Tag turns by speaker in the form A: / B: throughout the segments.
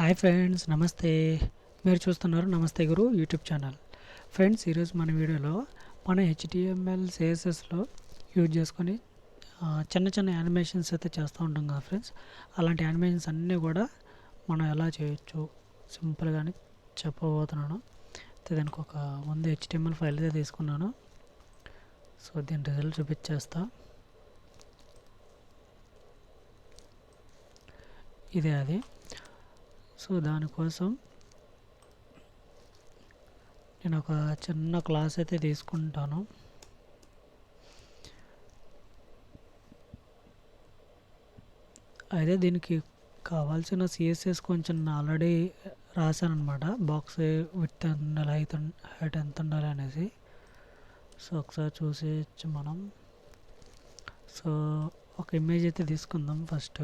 A: Hi friends నమస్తే. మీరు చూస్తున్నారు నమస్తే గురు యూట్యూబ్ ఛానల్. ఫ్రెండ్స్ ఈరోజు మన వీడియోలో మన హెచ్టిఎంఎల్ సిఎస్ఎస్లో యూజ్ చేసుకొని చిన్న చిన్న యానిమేషన్స్ అయితే చేస్తూ ఉంటాం కదా ఫ్రెండ్స్. అలాంటి యానిమేషన్స్ అన్నీ కూడా మనం ఎలా చేయొచ్చు? సింపుల్గానే చెప్పబోతున్నాను. అయితే దానికి ఒక ముందు హెచ్టిఎంఎల్ ఫైల్ అయితే తీసుకున్నాను. సో దీని రిజల్ట్ చూపించేస్తా. ఇదే అది. సో దానికోసం నేను ఒక చిన్న క్లాస్ అయితే తీసుకుంటాను. అయితే దీనికి కావాల్సిన సిఎస్ఎస్ కొంచెం ఆల్రెడీ రాశాను అనమాట బాక్స్ విత్ ఉండాలి హైట్ హైట్ ఎంత ఉండాలి అనేసి. సో ఒకసారి చూసేయచ్చు మనం. సో ఒక ఇమేజ్ అయితే తీసుకుందాం ఫస్ట్.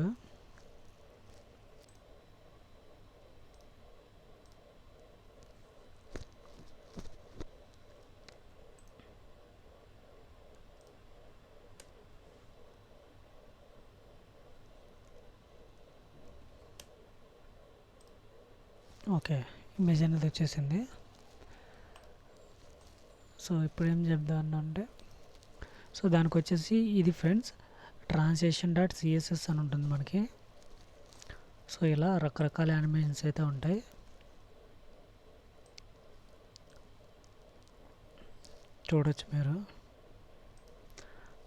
A: ఓకే ఇమేజ్ అనేది వచ్చేసింది. సో ఇప్పుడు ఏం చెప్దాం అంటే సో దానికి వచ్చేసి ఇది ఫ్రెండ్స్ ట్రాన్సాక్షన్ డాట్ సిఎస్ఎస్ అని ఉంటుంది మనకి. సో ఇలా రకరకాల యానిమేషన్స్ అయితే ఉంటాయి. చూడొచ్చు మీరు.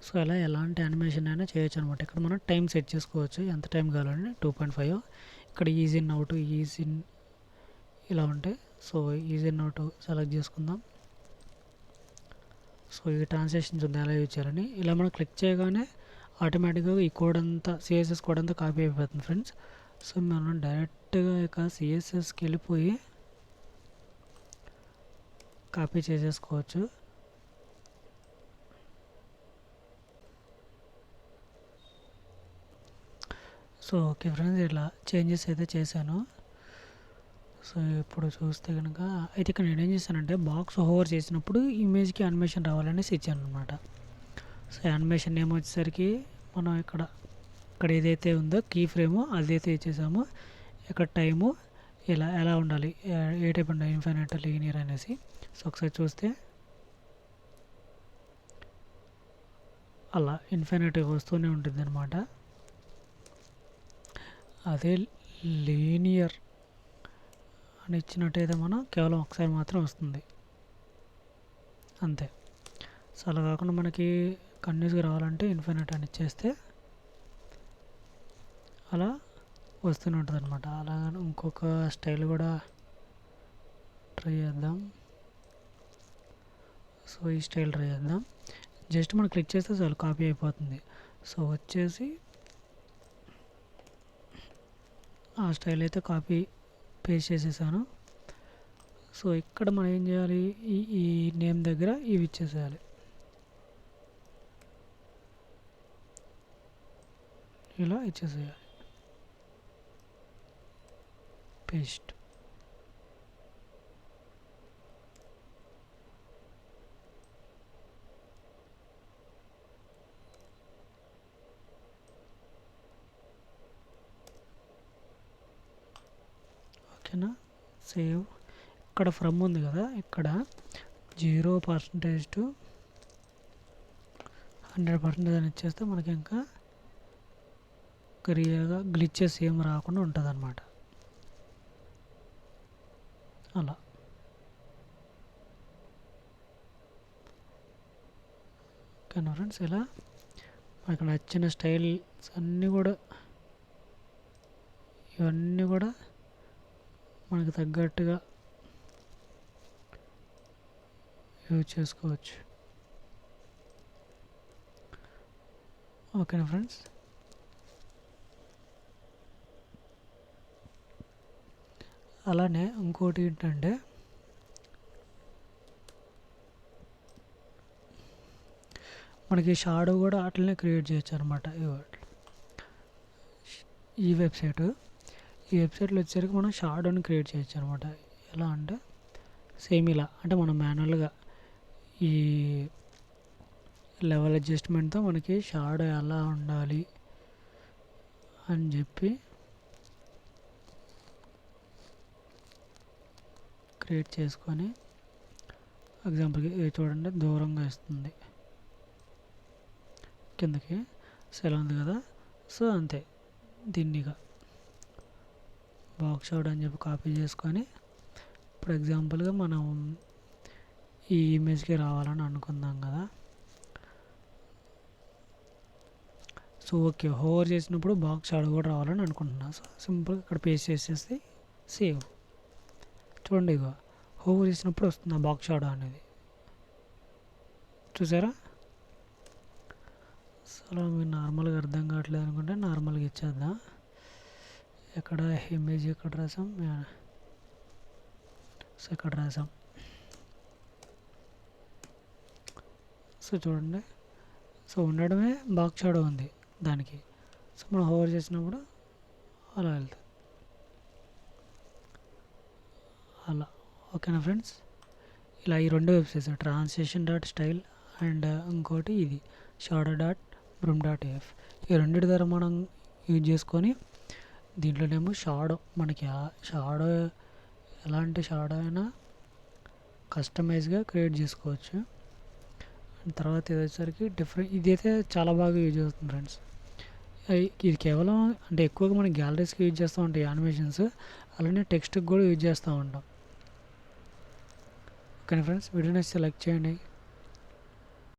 A: సో ఇలా ఎలాంటి యానిమేషన్ అయినా చేయొచ్చు అనమాట ఇక్కడ మనం టైం సెట్ చేసుకోవచ్చు. ఎంత టైం కావాలంటే టూ పాయింట్ ఫైవ్. ఇక్కడ easy in out easy in ఇలా ఉంటాయి సో ఈజీ నోట్ సెలెక్ట్ చేసుకుందాం. సో ఈ ట్రాన్సాక్షన్స్ ఉంది ఎలా యూజ్ చేయాలని. ఇలా మనం క్లిక్ చేయగానే ఆటోమేటిక్గా ఈ కోడ్ అంతా సిఎస్ఎస్ కోడ్ అంతా కాపీ అయిపోతుంది ఫ్రెండ్స్ సో మనం డైరెక్ట్గా ఇక సిఎస్ఎస్కి వెళ్ళిపోయి కాపీ చేసేసుకోవచ్చు. సో ఓకే ఫ్రెండ్స్ ఇట్లా చేంజెస్ అయితే చేశాను. సో ఇప్పుడు చూస్తే కనుక అయితే ఇక్కడ నేను ఏం చేశానంటే బాక్స్ హోవర్ చేసినప్పుడు ఇమేజ్కి యానిమేషన్ రావాలనేసి ఇచ్చాను అనమాట సో యానిమేషన్ నేమ్ వచ్చేసరికి మనం ఇక్కడ ఇక్కడ ఏదైతే ఉందో కీ ఫ్రేమ్ అదైతే ఇచ్చేసామో. ఇక్కడ టైము ఇలా ఎలా ఉండాలి ఏ- టైప్ ఉండాలి ఇన్ఫైనట్ లీనియర్ అనేసి. సో ఒకసారి చూస్తే. అలా ఇన్ఫైనట్గా వస్తూనే ఉంటుంది అనమాట అదే లీనియర్ అని ఇచ్చినట్టయితే మనం కేవలం ఒకసారి మాత్రం వస్తుంది. అంతే. సో అలా కాకుండా మనకి కంటిన్యూస్గా రావాలంటే ఇన్ఫినిట్ అని ఇచ్చేస్తే అలా వస్తూనే ఉంటుంది అనమాట అలా ఇంకొక స్టైల్ కూడా ట్రై చేద్దాం. సో ఈ స్టైల్ ట్రై చేద్దాం. జస్ట్ మనం క్లిక్ చేస్తే చాలు కాపీ అయిపోతుంది. సో వచ్చేసి ఆ స్టైల్ అయితే కాపీ పేస్ట్ చేసేసాను. సో ఇక్కడ మనం ఏం చేయాలి? ఈ ఈ నేమ్ దగ్గర ఇవి ఇచ్చేసేయాలి. ఇలా ఇచ్చేసేయాలి. పేస్ట్. ఓకేనా? సేవ్. ఇక్కడ ఫ్రమ్ ఉంది కదా? ఇక్కడ zero percentage to hundred percentage అని ఇచ్చేస్తే మనకి ఇంకా క్లియర్గా గ్లిచెస్ ఏం రాకుండా ఉంటుంది అనమాట అలా. ఓకేనా ఫ్రెండ్స్ ఇలా మనకు నచ్చిన స్టైల్స్ అన్నీ కూడా ఇవన్నీ కూడా మనకు తగ్గట్టుగా యూజ్ చేసుకోవచ్చు. ఓకేనా ఫ్రెండ్స్? అలానే ఇంకోటి ఏంటంటే మనకి షాడో కూడా అట్లనే క్రియేట్ చేయొచ్చు అనమాట ఈ వెబ్సైట్ ఈ వెబ్సైట్లో వచ్చేసరికి మనం షాడోని క్రియేట్ చేయొచ్చు అనమాట ఎలా అంటే సేమ్ ఇలా. అంటే మనం మాన్యువల్గా ఈ లెవెల్ అడ్జస్ట్మెంట్తో మనకి షాడో ఎలా ఉండాలి అని చెప్పి క్రియేట్ చేసుకొని ఎగ్జాంపుల్కి చూడండి దూరంగా ఇస్తుంది. కిందకి సెలవు ఉంది కదా. సో అంతే. దీన్నిగా బాక్స్ అవుట్ అని చెప్పి కాపీ చేసుకొని ఇప్పుడు ఎగ్జాంపుల్గా మనం ఈ ఇమేజ్కి రావాలని అనుకుందాం కదా. So okay. హోవర్ చేసినప్పుడు బాక్స్ షాడో కూడా రావాలని అనుకుంటున్నా. సో సింపుల్గా ఇక్కడ పేస్ట్ చేసేసి సేవ్. చూడండి ఇగో హోవర్ చేసినప్పుడు వస్తుంది ఆ బాక్స్ షాడో అనేది? చూసారా? సో మీరు నార్మల్గా అర్థం కావట్లేదు అనుకుంటే నార్మల్గా ఇచ్చేద్దాం. ఎక్కడ ఇమేజ్ ఎక్కడ రాసాం? సో ఇక్కడ రాసాం? సో చూడండి. సో ఉండడమే బాక్స్ షాడో ఉంది దానికి. సో మనం హోవర్ చేసినప్పుడు అలా వెళ్తుంది. అలా. ఓకేనా ఫ్రెండ్స్ ఇలా ఈ రెండు websites translation dot style and ఇంకోటి ఇది. Shadow dot broom dot F ఈ రెండింటి ద్వారా మనం యూజ్ చేసుకొని దీంట్లోనేమో షాడో. మనకి షాడో ఎలాంటి షాడో అయినా కస్టమైజ్గా క్రియేట్ చేసుకోవచ్చు. తర్వాత ఇది వచ్చేసరికి డిఫరెంట్ ఇదైతే చాలా బాగా యూజ్ అవుతుంది ఫ్రెండ్స్. ఇది కేవలం అంటే ఎక్కువగా మనం గ్యాలరీస్కి యూజ్ చేస్తూ ఉంటాయి యానిమేషన్స్. అలానే టెక్స్ట్కి కూడా యూజ్ చేస్తూ ఉంటాం. Okay friends? వీడియో నచ్చితే లైక్ చేయండి.